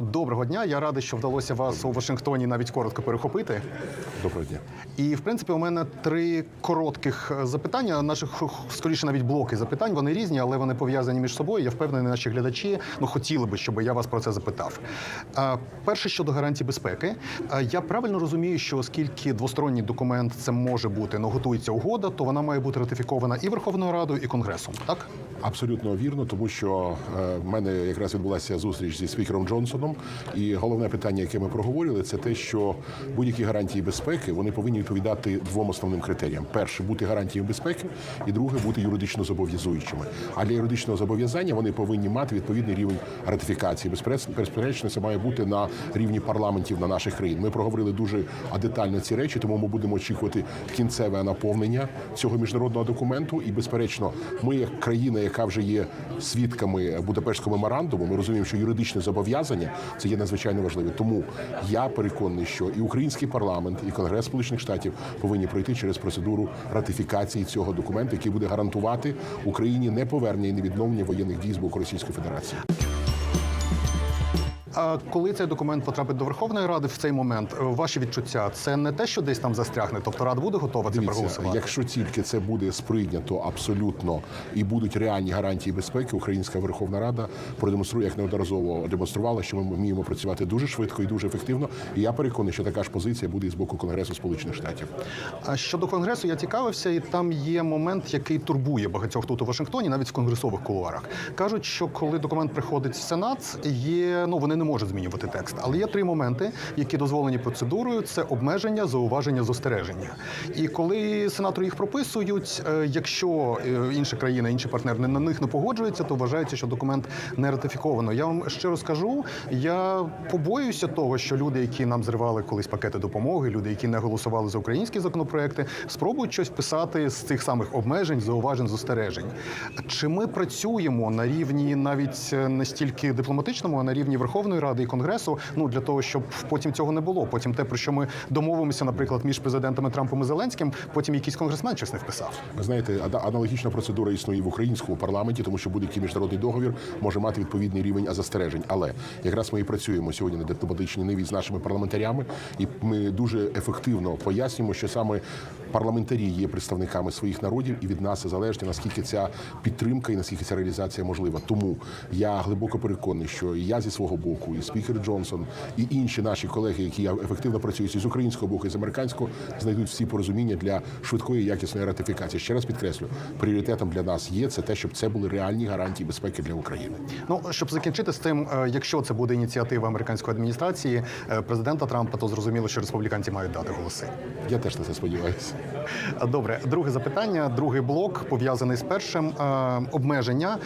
Доброго дня. Я радий, що вдалося вас у Вашингтоні навіть коротко перехопити. Доброго дня. І в принципі, у мене три коротких е, запитання. Наших скоріше навіть блоки запитань. Вони різні, але вони пов'язані між собою. Я впевнений, наші глядачі ну хотіли би, щоб я вас про це запитав. Е, Перше щодо гарантій безпеки. Е, Я правильно розумію, що оскільки двосторонній документ це може бути, ну готується угода, то вона має бути ратифікована і Верховною Радою, і Конгресом. Так Абсолютно вірно, тому що в мене якраз відбулася зустріч зі спікером Джонсоном, і головне питання, яке ми проговорили, це те, що будь-які гарантії безпеки вони повинні відповідати двом основним критеріям: перше бути гарантією безпеки, і друге бути юридично зобов'язуючими. А для юридичного зобов'язання вони повинні мати відповідний рівень ратифікації. Безперечно, це має бути на рівні парламентів на наших країн. Ми проговорили дуже детально ці речі, тому ми будемо очікувати кінцеве наповнення цього міжнародного документу. І безперечно, ми, як країна, яка вже є свідками Будапештського меморандуму, ми розуміємо, що юридичне зобов'язання це є надзвичайно важливо. Тому я переконаний, що і український парламент, і Конгрес Сполучених Штатів повинні пройти через процедуру ратифікації цього документу, який буде гарантувати Україні неповернення і невідновлення воєнних дій з боку Російської Федерації. А коли цей документ потрапить до Верховної Ради в цей момент, е, ваші відчуття це не те, що десь там застрягне, тобто Рада буде готова це проголосувати. якщо тільки це буде сприйнято абсолютно і будуть реальні гарантії безпеки, Українська Верховна Рада продемонструє, як неодноразово демонструвала, що ми вміємо працювати дуже швидко і дуже ефективно. І я переконаний, що така ж позиція буде і з боку Конгресу Сполучених Штатів. А щодо конгресу, я цікавився, і там є момент, який турбує багатьох тут у Вашингтоні, навіть в конгресових кулуарах. кажуть, що коли документ приходить в Сенат, є ну вони не можуть змінювати текст, але є три моменти, які дозволені процедурою: це обмеження, зауваження, застереження. І коли сенатори їх прописують, е, якщо е, інша країна, інший партнер не на них не погоджується, то вважається, що документ не ратифіковано. Я вам щиро скажу, я побоююся того, що люди, які нам зривали колись пакети допомоги, люди, які не голосували за українські законопроекти, спробують щось писати з цих самих обмежень, зауважень, застережень. Чи ми працюємо на рівні навіть не стільки дипломатичному, а на рівні Верховної Ради і Конгресу, ну для того, щоб потім цього не було. Потім те, про що ми домовимося, наприклад, між президентами Трампом і Зеленським, потім якийсь конгресмен щось не вписав. Ви знаєте, аналогічна процедура існує в українському парламенті, тому що будь-який міжнародний договір може мати відповідний рівень застережень. Але якраз ми і працюємо сьогодні на дипломатичній ниві з нашими парламентарями, і ми дуже ефективно пояснюємо, що саме парламентарі є представниками своїх народів, і від нас залежить наскільки ця підтримка і наскільки ця реалізація можлива. Тому я глибоко переконаний, що я зі свого боку, і спікер Джонсон, і інші наші колеги, які ефективно працюють з українського боку, і з американського, знайдуть всі порозуміння для швидкої і якісної ратифікації. Ще раз підкреслю, пріоритетом для нас є це те, щоб це були реальні гарантії безпеки для України. Ну щоб закінчити з тим, е, якщо це буде ініціатива американської адміністрації, е, президента Трампа, то зрозуміло, що республіканці мають дати голоси. Я теж на це сподіваюся. Добре, друге запитання, другий блок пов'язаний з першим е, обмеження,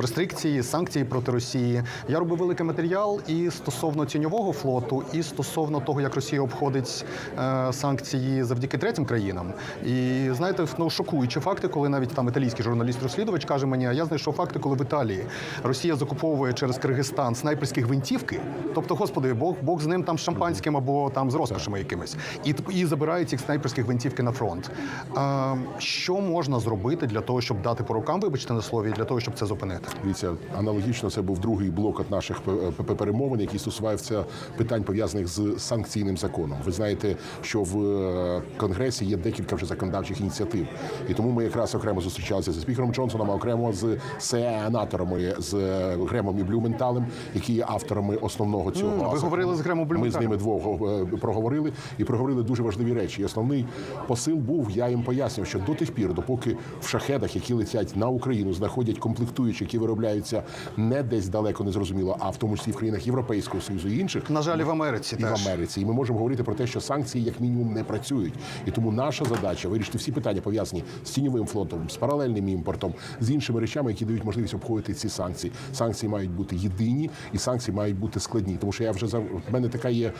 рестрикції, санкції проти Росії. Я робив великий матеріал і стосовно тіньового флоту, і стосовно того, як Росія обходить е, санкції завдяки третім країнам. І знаєте, ну шокуючі факти, коли навіть там італійський журналіст-розслідувач каже мені, а я знайшов факти, коли в Італії Росія закуповує через Киргизстан снайперські гвинтівки. Тобто, господи, Бог, Бог з ним там шампанським або там з розкошами якимись, і і забирає ці снайперські гвинтівки на фронт. А, що можна зробити для того, щоб дати по рукам, вибачте на слові, для того, щоб це зупинити? Дивіться, аналогічно це був другий блок від наших п- перемовин, який стосувався питань пов'язаних з санкційним законом. Ви знаєте, що в е, конгресі є декілька вже законодавчих ініціатив, і тому ми якраз окремо зустрічалися зі спікером Джонсоном, а окремо з сенаторами з е, Гремом і Блюменталем, які є авторами основного цього. ви говорили з Гремом Ми з ними двох е, проговорили і проговорили дуже важливі речі. І основний посил був, я їм пояснив, що до тих пір, допоки в шахедах, які летять на Україну, знаходять комплектуючі, які виробляються не десь далеко незрозуміло, а в тому числі в країнах Європейського союзу і інших. На жаль, в Америці І в. Америці, і ми можемо говорити про те, що санкції як мінімум не працюють, і тому наша задача вирішити всі питання пов'язані з тіньовим флотом, з паралельним імпортом, з іншими речами, які дають можливість обходити ці санкції. Санкції мають бути єдині, і санкції мають бути складні. Тому що я вже за в мене така є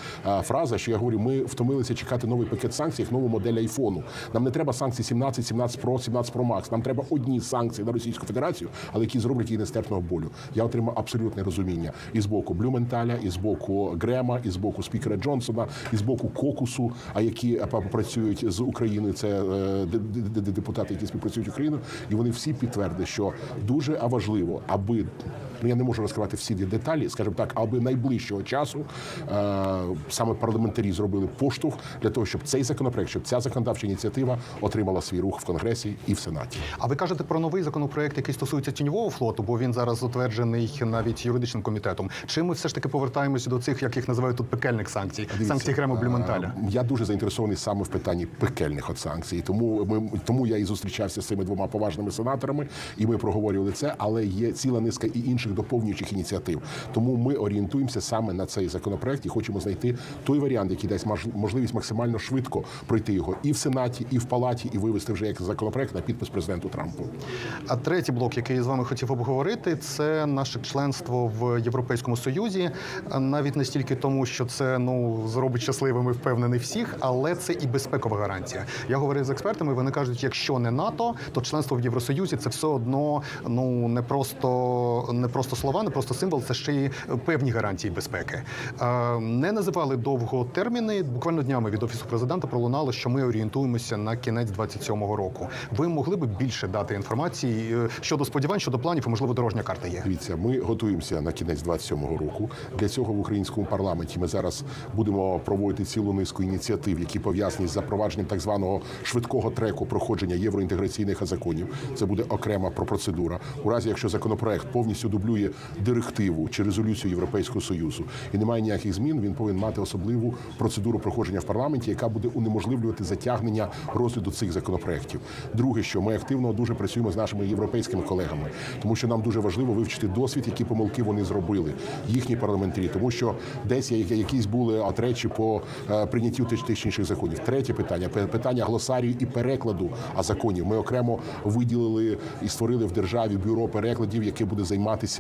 фраза, що я говорю: ми втомилися чекати новий пакет санкцій, як нову модель айфону. Нам не треба санкцій 17, 17 Pro, 17 Pro Max. Нам треба одні санкції на Російську Федерацію, але які зроблять її нестерпного болю. Я отримав абсолютне розуміння і з боку Блюменталя, і з боку Грема, і з боку спікера Джонсона, і з боку Кокусу, а які е, працюють з Україною. Це е, де- де- де- депутати, які співпрацюють Україну, і вони всі підтвердили, що дуже важливо, аби Ну я не можу розкривати всі деталі, скажімо так, аби найближчого часу е, саме парламентарі зробили поштовх для того, щоб цей законопроект, щоб ця законодавча ініціатива отримала свій рух в конгресі і в сенаті. А ви кажете про новий законопроект, який стосується тіньового флоту, бо він зараз затверджений навіть юридичним комітетом. Чи ми все ж таки повертаємося до цих, як їх називають тут пекельних санкцій, Дивіться, санкцій Блюменталя? е, Я дуже заінтересований саме в питанні пекельних от санкцій. Тому ми тому я і зустрічався з цими двома поважними сенаторами, і ми проговорювали це. Але є ціла низка і інших доповнюючих ініціатив. Тому ми орієнтуємося саме на цей законопроект і хочемо знайти той варіант, який дасть можливість максимально швидко пройти його і в сенаті, і в палаті, і вивести вже як законопроект на підпис президенту Трампу. А третій блок, який я з вами хотів обговорити, це наше членство в Європейському Союзі. Навіть не стільки тому, що це ну зробить щасливими, впевнений всіх, але це і безпекова гарантія. Я говорив з експертами. Вони кажуть, якщо не НАТО, то членство в Євросоюзі це все одно ну не просто не просто слова, не просто символ, це ще й певні гарантії безпеки. Е, Не називали довго терміни. Буквально днями від офісу президента пролунало, що ми орієнтуємося на кінець 27-го року. Ви могли би більше дати інформації е, щодо сподівань, щодо планів, і можливо дорожня карта є. Дивіться, ми готуємося на кінець 27-го року. Для цього в українському парламенті ми зараз будемо проводити цілу низку ініціатив, які пов'язані з запровадженням так званого швидкого треку проходження євроінтеграційних законів. Це буде окрема про процедура. У разі, якщо законопроект повністю дублює директиву чи резолюцію Європейського союзу і немає ніяких змін, він повинен мати особливу процедуру проходження в парламенті, яка буде унеможливлювати затягнення розгляду цих законопроєктів. Друге, що ми активно дуже працюємо з нашими європейськими колегами, тому що нам дуже важливо вивчити досвід, які помилки вони зробили, їхні парламентарі, тому що десь якісь були отречі по е, прийняттю тих інших законів. Третє питання питання глосарію і перекладу а законів. Ми окремо виділили і створили в державі бюро перекладів, яке буде займатися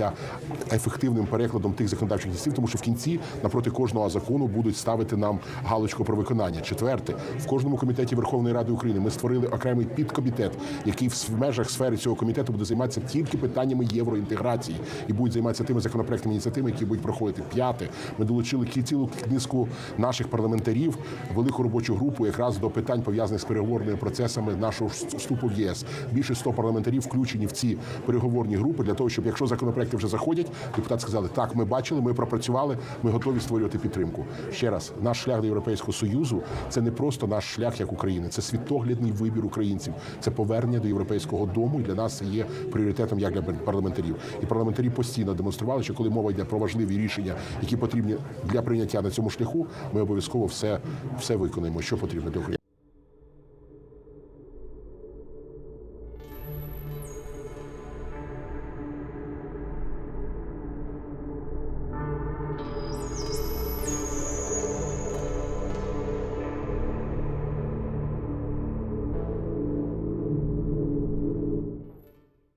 ефективним перекладом тих законодавчих ініціатив, тому що в кінці напроти кожного закону будуть ставити нам галочку про виконання. Четверте, в кожному комітеті Верховної Ради України ми створили окремий підкомітет, який в межах сфери цього комітету буде займатися тільки питаннями євроінтеграції і буде займатися тими законопроектними ініціативами, які будуть проходити. П'яте, ми долучили цілу низку наших парламентарів, велику робочу групу якраз до питань пов'язаних з переговорними процесами нашого вступу в ЄС. Більше 100 парламентарів включені в ці переговорні групи для того, щоб якщо законопроекти вже заходять, депутати сказали, так, ми бачили, ми пропрацювали, ми готові створювати підтримку. Ще раз, наш шлях до Європейського союзу це не просто наш шлях як України, це світоглядний вибір українців, це повернення до європейського дому. І для нас це є пріоритетом як для парламентарів. І парламентарі постійно демонстрували, що коли мова йде про важливі рішення, які потрібні для прийняття на цьому шляху, ми обов'язково все, все виконаємо, що потрібно для України.